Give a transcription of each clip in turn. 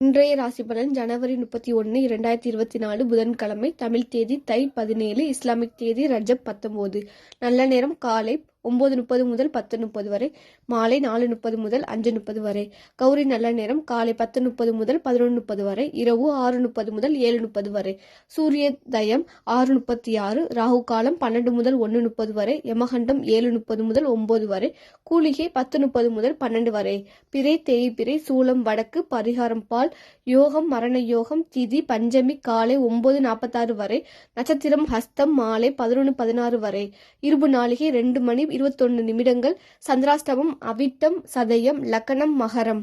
இன்றைய ராசி பலன் ஜனவரி முப்பத்தி ஒன்று இரண்டாயிரத்தி இருபத்தி நாலு புதன்கிழமை தமிழ் தேதி தை பதினேழு இஸ்லாமிக் தேதி ரஜப் பத்தொம்போது நல்ல நேரம் காலை ஒம்பது முப்பது முதல் பத்து முப்பது வரை மாலை நாலு முப்பது முதல் அஞ்சு முப்பது வரை கௌரி நல்ல நேரம் காலை பத்து முப்பது முதல் பதினொன்று முப்பது வரை இரவு ஆறு முப்பது முதல் ஏழு முப்பது வரை சூரிய தயம் ஆறு முப்பத்தி ஆறு ராகு காலம் பன்னெண்டு முதல் ஒன்று முப்பது வரை யமகண்டம் ஏழு முப்பது முதல் ஒம்பது வரை கூலிகை பத்து முப்பது முதல் பன்னெண்டு வரை பிறை தேய்பிறை சூலம் வடக்கு பரிகாரம் பால் யோகம் மரண யோகம் திதி பஞ்சமி காலை ஒன்பது நாற்பத்தாறு வரை நட்சத்திரம் ஹஸ்தம் மாலை பதினொன்று பதினாறு வரை இருபு நாளிகை ரெண்டு மணி இருபத்தொன்னு நிமிடங்கள் சந்திராஷ்டமம் அவிட்டம் சதயம் லக்கணம் மகரம்.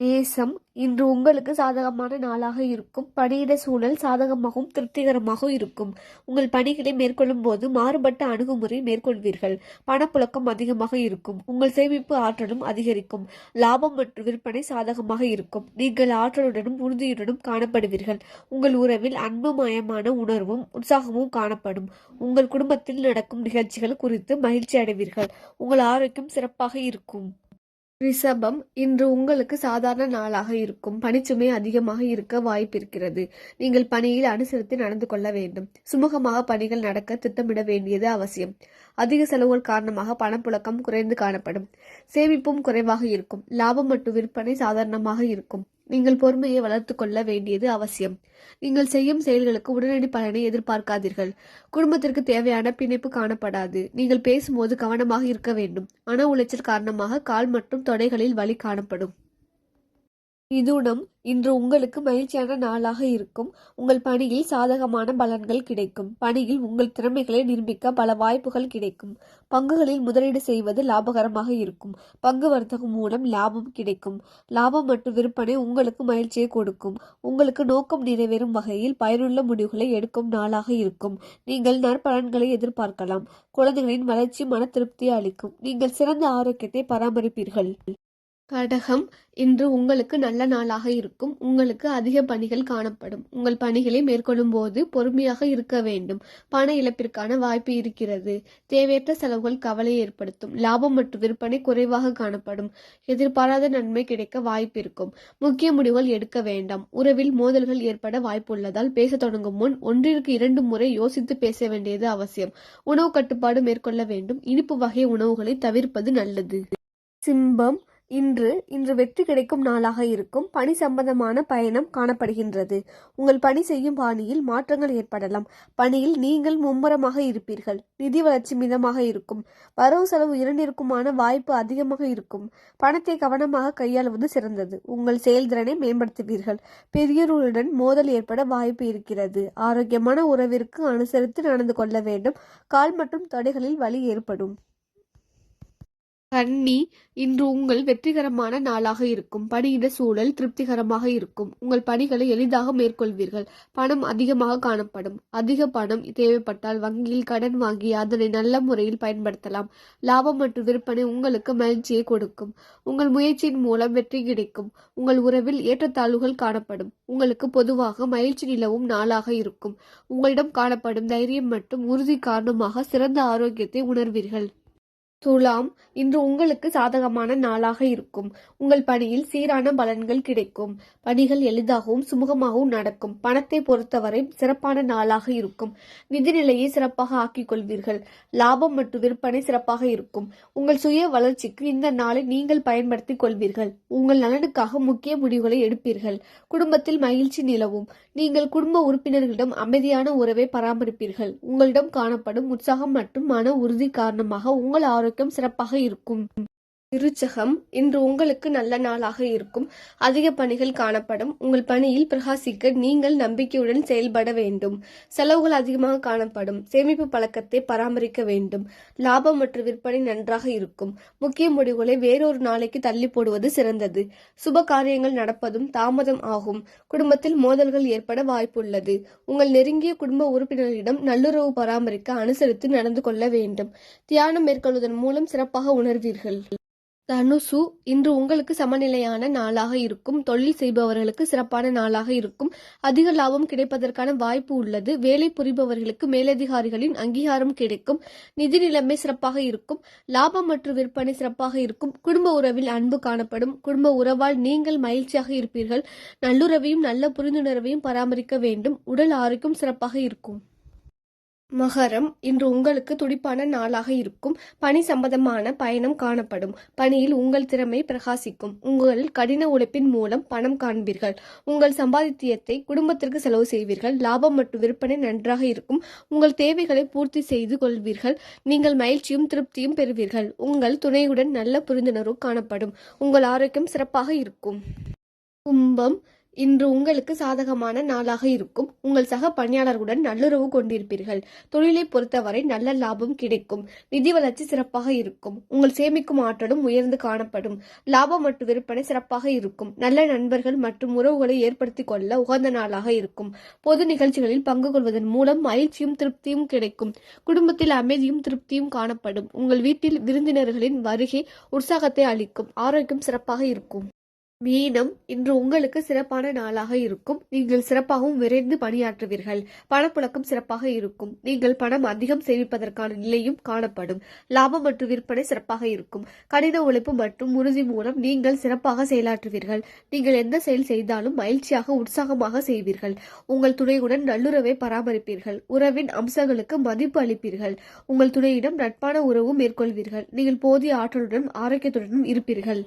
நேசம் இன்று உங்களுக்கு சாதகமான நாளாக இருக்கும். பணியிட சூழல் சாதகமாகவும் திருப்திகரமாகவும் இருக்கும். உங்கள் பணிகளை மேற்கொள்ளும் போது மாறுபட்ட அணுகுமுறை மேற்கொள்வீர்கள். பணப்புழக்கம் அதிகமாக இருக்கும். உங்கள் சேமிப்பு ஆற்றலும் அதிகரிக்கும். லாபம் மற்றும் விற்பனை சாதகமாக இருக்கும். நீங்கள் ஆற்றலுடனும் உறுதியுடனும் காணப்படுவீர்கள். உங்கள் உறவில் அன்புமயமான உணர்வும் உற்சாகமும் காணப்படும். உங்கள் குடும்பத்தில் நடக்கும் நிகழ்ச்சிகள் குறித்து மகிழ்ச்சி அடைவீர்கள். உங்கள் ஆரோக்கியம் சிறப்பாக இருக்கும். ரிஷபம் இன்று உங்களுக்கு சாதாரண நாளாக இருக்கும். பணிச்சுமை அதிகமாக இருக்க வாய்ப்பிருக்கிறது. நீங்கள் பணியில் அனுசரித்து நடந்து கொள்ள வேண்டும். சுமூகமாக பணிகள் நடக்க திட்டமிட வேண்டியது அவசியம். அதிக செலவுகள் காரணமாக பணப்புழக்கம் குறைந்து காணப்படும். சேமிப்பும் குறைவாக இருக்கும். லாபம் மற்றும் விற்பனை சாதாரணமாக இருக்கும். நீங்கள் பொறுமையை வளர்த்து கொள்ள வேண்டியது அவசியம். நீங்கள் செய்யும் செயல்களுக்கு உடனடி பலனை எதிர்பார்க்காதீர்கள். குடும்பத்திற்கு தேவையான பிணைப்பு காணப்படாது. நீங்கள் பேசும்போது கவனமாக இருக்க வேண்டும். மன உளைச்சல் காரணமாக கால் மற்றும் தொடைகளில் வலி காணப்படும். மிதுனம் இன்று உங்களுக்கு மகிழ்ச்சியான நாளாக இருக்கும். உங்கள் பணியில் சாதகமான பலன்கள் கிடைக்கும். பணியில் உங்கள் திறமைகளை நிரூபிக்க பல வாய்ப்புகள் கிடைக்கும். பங்குகளில் முதலீடு செய்வது லாபகரமாக இருக்கும். பங்கு வர்த்தகம் மூலம் லாபம் கிடைக்கும். லாபம் மற்றும் விற்பனை உங்களுக்கு மகிழ்ச்சியை கொடுக்கும். உங்களுக்கு நோக்கம் நிறைவேறும் வகையில் பயனுள்ள முடிவுகளை எடுக்கும் நாளாக இருக்கும். நீங்கள் நற்பலன்களை எதிர்பார்க்கலாம். குழந்தைகளின் வளர்ச்சி மன திருப்தியை அளிக்கும். நீங்கள் சிறந்த ஆரோக்கியத்தை பராமரிப்பீர்கள். கடகம் இன்று உங்களுக்கு நல்ல நாளாக இருக்கும். உங்களுக்கு அதிக பணிகள் காணப்படும். உங்கள் பணிகளை மேற்கொள்ளும் போது பொறுமையாக இருக்க வேண்டும். பண இழப்பிற்கான வாய்ப்பு இருக்கிறது. தேவையற்ற செலவுகள் கவலை ஏற்படுத்தும். லாபம் மற்றும் விற்பனை குறைவாக காணப்படும். எதிர்பாராத நன்மை கிடைக்க வாய்ப்பு இருக்கும். முக்கிய முடிவுகள் எடுக்க வேண்டாம். உறவில் மோதல்கள் ஏற்பட வாய்ப்புள்ளதால் பேச தொடங்கும் முன் ஒன்றிற்கு இரண்டு முறை யோசித்து பேச வேண்டியது அவசியம். உணவு கட்டுப்பாடு மேற்கொள்ள வேண்டும். இனிப்பு வகை உணவுகளை தவிர்ப்பது நல்லது. சிம்பம் இன்று இன்று வெற்றி கிடைக்கும் நாளாக இருக்கும் பணி சம்பந்தமான பயணம் காணப்படுகின்றது. உங்கள் பணி செய்யும் பாணியில் மாற்றங்கள் ஏற்படலாம். பணியில் நீங்கள் மும்முரமாக இருப்பீர்கள். நிதி வளர்ச்சி மிதமாக இருக்கும். வரவு செலவு இரண்டிற்குமான வாய்ப்பு அதிகமாக இருக்கும். பணத்தை கவனமாக கையாளுவது சிறந்தது. உங்கள் செயல்திறனை மேம்படுத்துவீர்கள். பெரியவர்களுடன் மோதல் ஏற்பட வாய்ப்பு இருக்கிறது. ஆரோக்கியமான உறவிற்கு அனுசரித்து நடந்து கொள்ள வேண்டும். கால் மற்றும் தொடைகளில் வலி ஏற்படும். கன்னி இன்று உங்கள் வெற்றிகரமான நாளாக இருக்கும். பணியிட சூழல் திருப்திகரமாக இருக்கும். உங்கள் பணிகளை எளிதாக மேற்கொள்வீர்கள். பணம் அதிகமாக காணப்படும். அதிக பணம் தேவைப்பட்டால் வங்கியில் கடன் வாங்கி அதனை நல்ல முறையில் பயன்படுத்தலாம். லாபம் மற்றும் விற்பனை உங்களுக்கு மகிழ்ச்சியை கொடுக்கும். உங்கள் முயற்சியின் மூலம் வெற்றி கிடைக்கும். உங்கள் உறவில் ஏற்றத்தாழ்வுகள் காணப்படும். உங்களுக்கு பொதுவாக மகிழ்ச்சி நிலவும் நாளாக இருக்கும். உங்களிடம் காணப்படும் தைரியம் மற்றும் உறுதி காரணமாக சிறந்த ஆரோக்கியத்தை உணர்வீர்கள். துலாம் இன்று உங்களுக்கு சாதகமான நாளாக இருக்கும். உங்கள் பணியில் சீரான பலன்கள் கிடைக்கும். பணிகள் எளிதாகவும் சுமூகமாகவும் நடக்கும். பணத்தை பொறுத்தவரை சிறப்பான நாளாக இருக்கும். நிதிநிலையை சிறப்பாக ஆக்கிக் கொள்வீர்கள் லாபம் மற்றும் விற்பனை சிறப்பாக இருக்கும். உங்கள் சுய வளர்ச்சிக்கு இந்த நாளை நீங்கள் பயன்படுத்திக் கொள்வீர்கள். உங்கள் நலனுக்காக முக்கிய முடிவுகளை எடுப்பீர்கள். குடும்பத்தில் மகிழ்ச்சி நிலவும். நீங்கள் குடும்ப உறுப்பினர்களிடம் அமைதியான உறவை பராமரிப்பீர்கள். உங்களிடம் காணப்படும் உற்சாகம் மற்றும் மன உறுதி காரணமாக உங்கள் ஆரோக்கியம் சிறப்பாக இருக்கும். திருச்சகம் இன்று உங்களுக்கு நல்ல நாளாக இருக்கும். அதிக பணிகள் காணப்படும். உங்கள் பணியில் பிரகாசிக்க நீங்கள் நம்பிக்கையுடன் செயல்பட வேண்டும். செலவுகள் அதிகமாக காணப்படும். சேமிப்பு பழக்கத்தை பராமரிக்க வேண்டும். லாபம் மற்றும் விற்பனை நன்றாக இருக்கும். முக்கிய முடிவுகளை வேறொரு நாளைக்கு தள்ளி போடுவது சிறந்தது. சுப காரியங்கள் நடப்பதும் தாமதம் ஆகும். குடும்பத்தில் மோதல்கள் ஏற்பட வாய்ப்புள்ளது. உங்கள் நெருங்கிய குடும்ப உறுப்பினர்களிடம் நல்லுறவு பராமரிக்க அனுசரித்து நடந்து கொள்ள வேண்டும். தியானம் மேற்கொள்வதன் மூலம் சிறப்பாக உணர்வீர்கள். தனுசு இன்று உங்களுக்கு சமநிலையான நாளாக இருக்கும். தொழில் செய்பவர்களுக்கு சிறப்பான நாளாக இருக்கும். அதிக லாபம் கிடைப்பதற்கான வாய்ப்பு உள்ளது. வேலை புரிபவர்களுக்கு மேலதிகாரிகளின் அங்கீகாரம் கிடைக்கும். நிதி நிலைமை சிறப்பாக இருக்கும். லாபம் மற்றும் விற்பனை சிறப்பாக இருக்கும். குடும்ப உறவில் அன்பு காணப்படும். குடும்ப உறவால் நீங்கள் மகிழ்ச்சியாக இருப்பீர்கள். நல்லுறவையும் நல்ல புரிந்துணர்வையும் பராமரிக்க வேண்டும். உடல் ஆரோக்கியம் சிறப்பாக இருக்கும். மகரம் இன்று உங்களுக்கு துடிப்பான நாளாக இருக்கும். பணி சம்பந்தமான பயணம் காணப்படும். பணியில் உங்கள் திறமை பிரகாசிக்கும். உங்கள் கடின உழைப்பின் மூலம் பணம் காண்பீர்கள். உங்கள் சம்பாதித்தியத்தை குடும்பத்திற்கு செலவு செய்வீர்கள். லாபம் மற்றும் விற்பனை நன்றாக இருக்கும். உங்கள் தேவைகளை பூர்த்தி செய்து கொள்வீர்கள். நீங்கள் மகிழ்ச்சியும் திருப்தியும் பெறுவீர்கள். உங்கள் துணையுடன் நல்ல புரிந்துணர்வு காணப்படும். உங்கள் ஆரோக்கியம் சிறப்பாக இருக்கும். கும்பம் இன்று உங்களுக்கு சாதகமான நாளாக இருக்கும். உங்கள் சக பணியாளர்களுடன் நல்லுறவு கொண்டிருப்பீர்கள். தொழிலை பொறுத்தவரை நல்ல லாபம் கிடைக்கும். நிதி வளர்ச்சி சிறப்பாக இருக்கும். உங்கள் சேமிக்கும் ஆற்றலும் உயர்ந்து காணப்படும். லாபம் மற்றும் விற்பனை சிறப்பாக இருக்கும். நல்ல நண்பர்கள் மற்றும் உறவுகளை ஏற்படுத்திக் கொள்ள உகந்த நாளாக இருக்கும். பொது நிகழ்ச்சிகளில் பங்கு கொள்வதன் மூலம் மகிழ்ச்சியும் திருப்தியும் கிடைக்கும். குடும்பத்தில் அமைதியும் திருப்தியும் காணப்படும். உங்கள் வீட்டில் விருந்தினர்களின் வருகை உற்சாகத்தை அளிக்கும். ஆரோக்கியம் சிறப்பாக இருக்கும். மீனம் இன்று உங்களுக்கு சிறப்பான நாளாக இருக்கும். நீங்கள் சிறப்பாகவும் விரைந்து பணியாற்றுவீர்கள். பணப்புழக்கம் சிறப்பாக இருக்கும். நீங்கள் பணம் அதிகம் சேமிப்பதற்கான நிலையும் காணப்படும். லாபம் மற்றும் விற்பனை சிறப்பாக இருக்கும். கடின உழைப்பு மற்றும் உறுதி மூலம் நீங்கள் சிறப்பாக செயலாற்றுவீர்கள். நீங்கள் எந்த செயல் செய்தாலும் மகிழ்ச்சியாக உற்சாகமாக செய்வீர்கள். உங்கள் துணையுடன் நல்லுறவை பராமரிப்பீர்கள். உறவின் அம்சங்களுக்கு மதிப்பு அளிப்பீர்கள். உங்கள் துணையிடம் நட்பான உறவு மேற்கொள்வீர்கள். நீங்கள் போதிய ஆற்றலுடன் ஆரோக்கியத்துடனும் இருப்பீர்கள்.